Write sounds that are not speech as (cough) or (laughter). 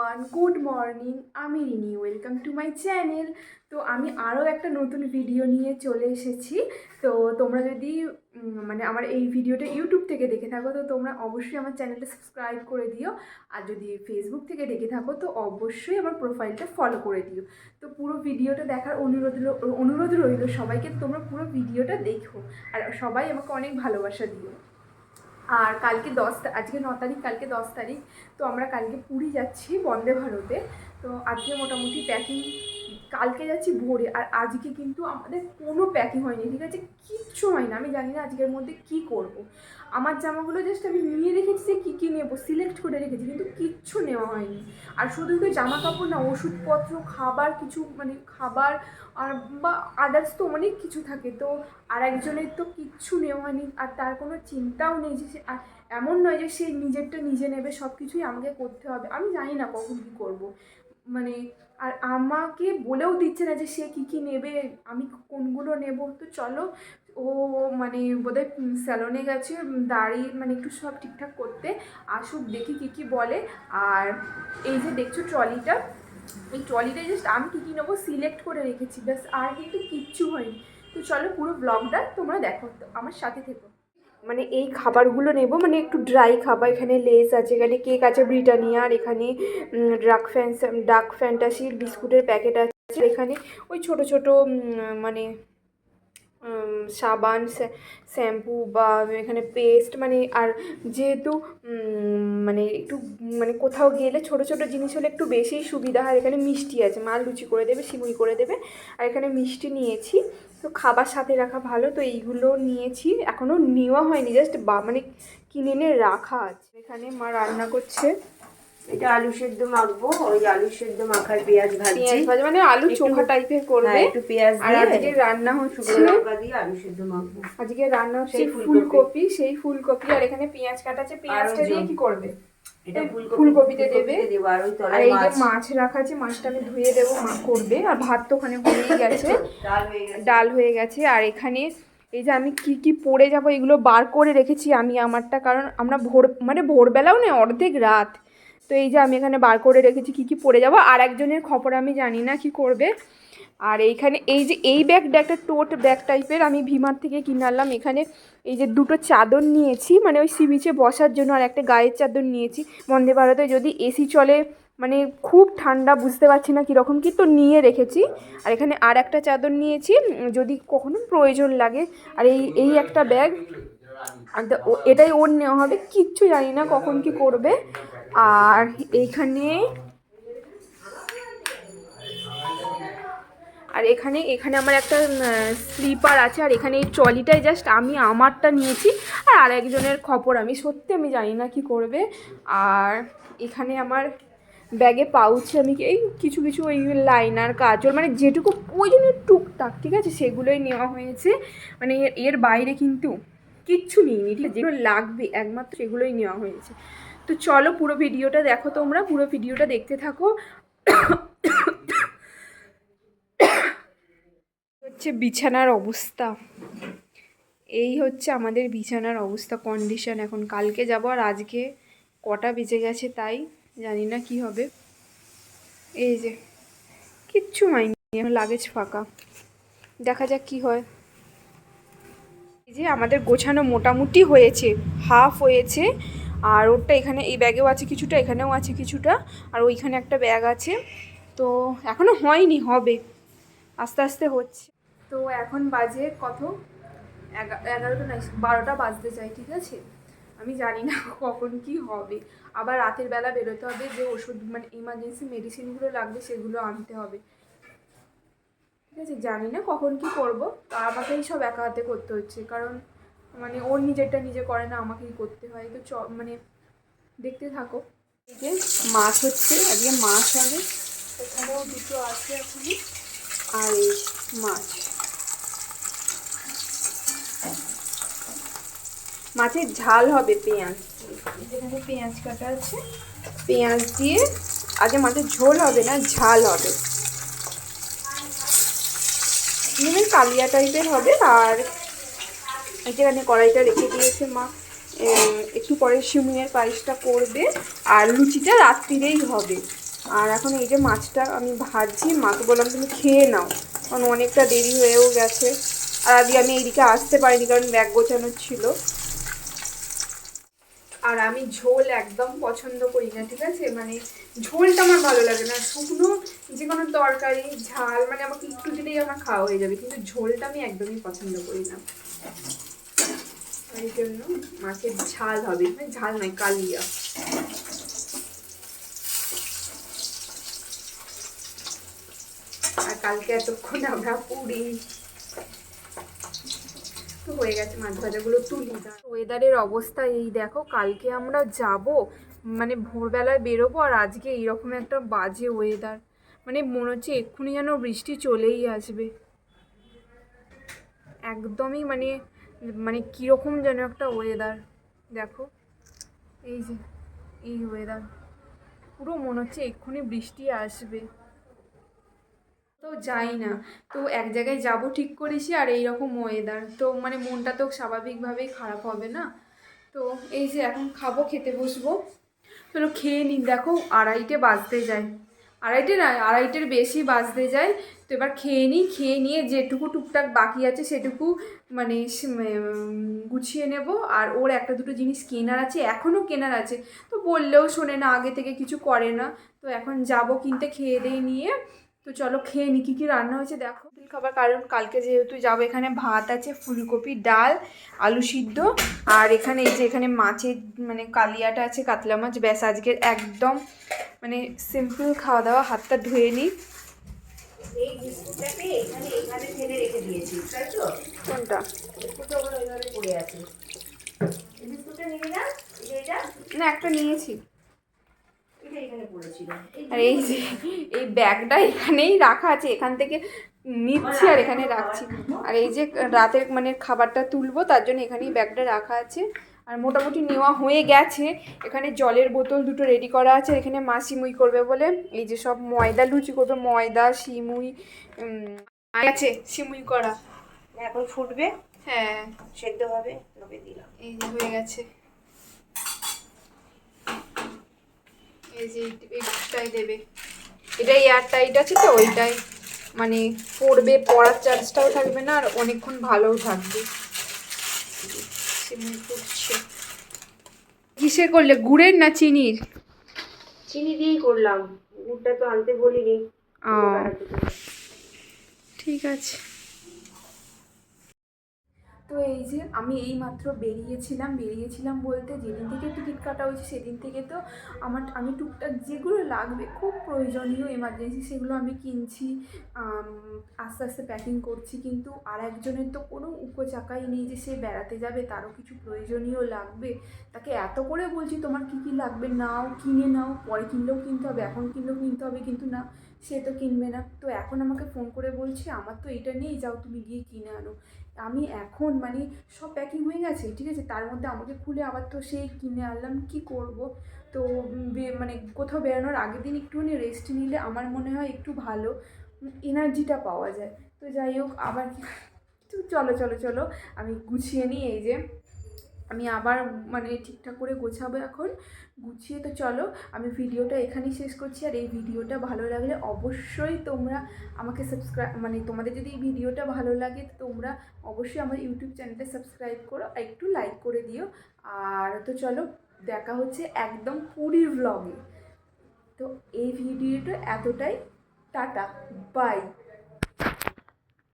Everyone good morning আমি Rini welcome to my channel তো আমি আরও একটা নতুন ভিডিও নিয়ে চলে এসেছি। তো তোমরা যদি মানে আমার এই ভিডিওটা ইউটিউব থেকে দেখে থাকো, তো তোমরা অবশ্যই আমার চ্যানেলটা সাবস্ক্রাইব করে দিও। আর যদি ফেসবুক থেকে দেখে থাকো, তো অবশ্যই আমার প্রোফাইলটা ফলো করে দিও। তো পুরো ভিডিওটা দেখার অনুরোধ অনুরোধ রইল সবাইকে, তোমরা পুরো ভিডিওটা দেখো। আর সবাই আমাকে অনেক ভালোবাসা দিও। আর কালকে দশ আজকে ন তারিখ, কালকে দশ তারিখ, তো আমরা কালকে পুরী যাচ্ছি বন্দে ভারতে। তো আজকে মোটামুটি প্যাকিং কালকে যাচ্ছি ভোরে, আর আজকে কিন্তু আমাদের কোনো প্যাকিং হয়নি, ঠিক আছে? কিচ্ছু হয় না আমি জানি না আজকের মধ্যে কি করব। আমার জামাগুলো জাস্ট আমি নিয়ে রেখেছি যে কী কী নেব সিলেক্ট করে রেখেছি, কিন্তু কিচ্ছু নেওয়া হয়নি। আর শুধু তো জামা কাপড় না, ওষুধপত্র, খাবার কিছু মানে খাবার, আর বা আদার্স তো অনেক কিছু থাকে, তো আর একজনের তো কিচ্ছু নেওয়া হয়নি, আর তার কোনো চিন্তাও নেই যে সে এমন নয় যে সে নিজেরটা নিজে নেবে সব কিছুই আমাকে করতে হবে, আমি জানি না কখন কী করব। মানে আর আমাকে বলেও দিচ্ছে না যে সে কী কী নেবে, আমি কোনগুলো নেব? তো চলো, ও মানে বোধহয় স্যালনে গেছে দাড়ি মানে একটু সব ঠিকঠাক করতে আসুক, দেখি কী কী বলে। আর এই যে দেখছ ট্রলিটা, এই ট্রলিটা জাস্ট আমি কী কী নেব সিলেক্ট করে রেখেছি, ব্যাস আর কিন্তু কিচ্ছু হয়নি। তো চলো পুরো ব্লগটা তোমরা দেখো, আমার সাথে থেকো। মানে এই খাবারগুলো নেব মানে একটু ড্রাই খাবার, এখানে লেস আছে, এখানে কেক আছে ব্রিটানিয়া আর এখানে ডাক ফ্যান্স ডাক ফ্যান্টাসির বিস্কুটের প্যাকেট আছে এখানে ওই ছোট ছোট মানে সাবান শ্যাম্পু বা এখানে পেস্ট মানে আর যেহেতু মানে একটু মানে কোথাও গেলে ছোট ছোট জিনিস হলে একটু বেশিই সুবিধা হয়। এখানে মিষ্টি আছে মাল লুচি করে দেবে সিমুই করে দেবে। আর এখানে মিষ্টি নিয়েছি। তো খাবার সাথে রাখা ভালো, তো এইগুলো নিয়েছি। এখনও নেওয়া হয়নি জাস্ট বা মানে কিনে এনে রাখা আছে। এখানে মা রান্না করছে। এটা আলু সেদ্ধ মাখবো ওই আলু সেদ্ধ মাখার পেঁয়াজ ভাজছি পেঁয়াজ ভাজা মানে আলু চোখা টাইপের করবে। হ্যাঁ, একটু পেঁয়াজ আর আজকে রান্না হচ্ছে লঙ্কা দিয়ে আলু সেদ্ধ মাখবো। আজকে রান্না হচ্ছে ফুলকপি। সেই ফুলকপি। আর এখানে পেঁয়াজ কাটা আছে পেঁয়াজটা দিয়ে কি করবে? এটা ফুলকপি ফুলকপিতে দেবে। আর ওই তলায় এই যে মাছ। রাখা আছে মাছটা আমি ধুয়ে দেবো মা করবে। আর ভাত তো ওখানে গেছে। (laughs) ডাল হয়ে গেছে। ডাল হয়ে গেছে। আর এখানে এই যে আমি কি কি পড়ে যাব এগুলো বার করে রেখেছি আমি আমারটা কারণ আমরা ভোর মানে ভোরবেলাও না অর্ধেক রাত। তো এই যে আমি এখানে বার করে রেখেছি, কি কি পড়ে যাব? আর একজনের খবর আমি জানি না কি করবে। আর এইখানে এই যে, এই ব্যাগটা একটা টোট ব্যাগ টাইপের আমি ভিমার থেকে কিনে আনলাম। এখানে এই যে দুটো চাদর নিয়েছি মানে ওই সি বিচে বসার জন্য, আর একটা গায়ের চাদর নিয়েছি। বন্দে ভারতে যদি এসি চলে মানে খুব ঠান্ডা, বুঝতে পারছি না কীরকম কি তো নিয়ে রেখেছি। আর এখানে আর একটা চাদর নিয়েছি, যদি কখনো প্রয়োজন লাগে। আর এই এই একটা ব্যাগ, আর এটাই ওর নেওয়া হবে। কিচ্ছু জানি না কখন কি করবে। আর এইখানে আর এখানে এখানে আমার একটা স্লিপার আছে, আর এখানে এই ট্রলিটাই জাস্ট আমি আমারটা নিয়েছি, আর আরেকজনের খবর আমি, সত্যি আমি জানি না কি করবে। আর এখানে আমার ব্যাগে পাউচে, আমি এই কিছু কিছু ওই লাইনার কাজল মানে যেটুকু প্রয়োজনীয় টুকটাক, ঠিক আছে? সেগুলোই নেওয়া হয়েছে। মানে এর- বাইরে কিন্তু কিচ্ছু নিইনি ঠিক আছে? যেগুলো লাগবে, একমাত্র সেগুলোই নেওয়া হয়েছে। তো চলো পুরো ভিডিওটা দেখো তোমরা, পুরো ভিডিওটা দেখতে থাকো। হচ্ছে বিছানার অবস্থা। এই হচ্ছে আমাদের বিছানার অবস্থা কন্ডিশন এখন কালকে যাব আর আজকে কটা বেজে গেছে তাই জানি না কি হবে। এই যে, কিচ্ছু হয়নি লাগেজ ফাঁকা। দেখা যাক কি হয়। এই যে আমাদের গোছানো মোটামুটি হয়েছে হাফ হয়েছে। আর ওরটা এখানে, এই ব্যাগেও আছে কিছুটা, এখানেও আছে কিছুটা, আর ওইখানে একটা ব্যাগ আছে। তো এখনও হয়নি, হবে। আস্তে আস্তে হচ্ছে। তো এখন বাজে কত? এগা- এগারোটা না, বারোটা বাজতে চাই, ঠিক আছে? আমি জানি না (laughs) কখন কি হবে। আবার রাতের বেলা বেরোতে হবে, যে ওষুধ মানে ইমার্জেন্সি মেডিসিনগুলো লাগবে, সেগুলো আনতে হবে। ঠিক আছে? জানি না কখন কি করব। তো আমাকেই সব একা হাতে করতে হচ্ছে, কারণ মানে ওর নিজেরটা নিজে করে না, আমাকেই করতে হয়। তো চ মানে দেখতে থাকো। এই যে মাছ হচ্ছে, আজকে মাছ হবে। এখানেও দুটো আছে এখনই আর এই মাছ। মাছের ঝাল হবে পেঁয়াজ। যেখানে পেঁয়াজ কাটা আছে। পেঁয়াজ দিয়ে আগে মাছের ঝোল হবে না, ঝাল হবে। কালিয়া টাইপের হবে, আর যেখানে কড়াইটা রেখে দিয়েছে মা একটু পরে সিমুইয়ের পায়েসটা করবে, আর লুচিটা রাত্রিরেই হবে। আর এখন এই যে মাছটা আমি ভাজছি, মাকে বললাম তুমি খেয়ে নাও, কারণ অনেকটা দেরি হয়েও গেছে। আর আজকে আমি এইদিকে আসতে পারিনি, কারণ ব্যাগ গোছানো ছিল। আর আমি ঝোল একদম পছন্দ করি না, ঠিক আছে? মানে ঝোলটা আমার ভালো লাগে না। শুকনো যে কোনো তরকারি, ঝাল মানে আমাকে একটু দিলেই আমার খাওয়া হয়ে যাবে, কিন্তু ঝোলটা আমি একদমই পছন্দ করি না। এই জন্য মাছের ঝাল হবে মানে ঝাল নয়, কালিয়া। আর কালকে এতক্ষণ আমরা পুরি। হয়ে গেছে মাছ ভাজাগুলো তুলি। ওয়েদারের অবস্থা এই দেখো, কালকে আমরা যাব মানে ভোরবেলায় বেরোবো আর আজকে এইরকম একটা বাজে ওয়েদার মানে মনে হচ্ছে এক্ষুনি যেন বৃষ্টি চলেই আসবে। একদমই মানে মানে কীরকম যেন একটা ওয়েদার দেখো। এই যে, এই ওয়েদার পুরো মনে হচ্ছে এক্ষুনি বৃষ্টি আসবে। তো যাই না, তো এক জায়গায় যাব ঠিক করেছি আর এই রকম ওয়েদার তো মানে মনটা তো স্বাভাবিকভাবেই খারাপ হবে না? তো এই যে এখন খাব, খেতে বসবো। চলো খেয়ে নিন দেখো আড়াইটে বাজতে যায়। আড়াইটে না, আড়াইটের বেশি বাজতে যায়। তো এবার খেয়ে নিই, খেয়ে নিয়ে যেটুকু টুকটাক বাকি আছে সেটুকু মানে গুছিয়ে নেব। আর ওর একটা দুটো জিনিস কেনার আছে এখনও কেনার আছে। তো বললেও শোনে না, আগে থেকে কিছু করে না। তো এখন যাব কিনতে, খেয়ে দিয়ে নিয়ে। তো চলো খেয়ে নি কী কী রান্না হয়েছে দেখো। খাবার কারণ কালকে যেহেতু যাব এখানে ভাত আছে ফুলকপি ডাল আলু সিদ্ধ আর এখানে এই যে এখানে মাছের মানে কালিয়াটা আছে কাতলা মাছ ব্যাস আজকের একদম মানে সিম্পল খাওয়া দাওয়া হাতটা ধুয়ে নিই এই বিস্কুটটাকে এখানে এখানে ফেলে রেখে দিয়েছি তাই তো? কোনটা? বিস্কুটটা ওগুলো পড়ে আছে। বিস্কুটটা নিবি না? এই যে এটা? না একটা নিয়েছি এটা এখানে পড়েছিল এই আর এই যে এই ব্যাগটা এখানেই রাখা আছে এখান থেকে নিচ্ছি আর এখানে রাখছি। আর এই যে রাতের মানে খাবারটা তুলবো তার জন্য এখানেই ব্যাগটা রাখা আছে। আর মোটামুটি নেওয়া হয়ে গেছে। এখানে জলের বোতল দুটো রেডি করা আছে এখানে মা সিমুই করবে বলে এই যে সব ময়দা লুচি করবে ময়দা সিমুই আছে সিমুই করা। এখন ফুটবে হ্যাঁ। সেদ্ধ হবে তবে দিলাম। এই যে হয়ে গেছে। এই যে এইটাই দেবে। এটা এয়ার টাইট আছে তো ওইটাই। মানে পড়বে পড়ার চার্জটাও থাকবে না আর অনেকক্ষণ ভালোও থাকবে। কিসে করলে গুড়ের না চিনির? চিনি দিয়েই করলাম। গুড়টা তো আনতে বলিনি। ঠিক আছে। তো এই যে আমি এই মাত্র বেরিয়েছিলাম বেরিয়েছিলাম বলতে যেদিন থেকে টিকিট কাটা হয়েছে সেদিন থেকে তো আমার, আমি টুকটাক যেগুলো লাগবে, খুব প্রয়োজনীয় এমার্জেন্সি সেগুলো আমি কিনছি আস্তে আস্তে প্যাকিং করছি, কিন্তু আর একজনের তো কোনো উপচাকাই নেই যে সে বেড়াতে যাবে, তারও কিছু প্রয়োজনীয় লাগবে। তাকে এত করে বলছি, তোমার কী কী লাগবে? নাও, কিনে নাও, পরে কিনলেও কিনতে হবে, এখন কিনলেও কিনতে হবে, কিন্তু না, সে তো কিনবে না। তো এখন আমাকে ফোন করে বলছে, আমার তো এটা নেই, যাও তুমি গিয়ে কিনে আনো। আমি এখন মানে সব প্যাকিং হয়ে গেছে, ঠিক আছে? তার মধ্যে আমাকে খুলে আবার তো সেই কিনে আনলাম, কি করব? তো মানে কোথাও বেরোনোর আগের দিন একটুখানি রেস্ট নিলে আমার মনে হয় একটু ভালো এনার্জিটা পাওয়া যায়। তো যাই হোক, আবার চলো চলো চলো, আমি গুছিয়ে নিই এই যে। আমি আবার মানে ঠিকঠাক করে গোছাবো এখন। গুছিয়ে তো চলো, আমি ভিডিওটা এখানেই শেষ করছি। আর এই ভিডিওটা ভালো লাগলে অবশ্যই তোমরা আমাকে সাবস্ক্রাইব মানে তোমাদের যদি এই ভিডিওটা ভালো লাগে, তোমরা অবশ্যই আমার ইউটিউব চ্যানেলটা সাবস্ক্রাইব করো আর একটু লাইক করে দিও। আর তো চলো, দেখা হচ্ছে একদম পুরীর ভ্লগে তো এই ভিডিওটা এতটাই। Tata bye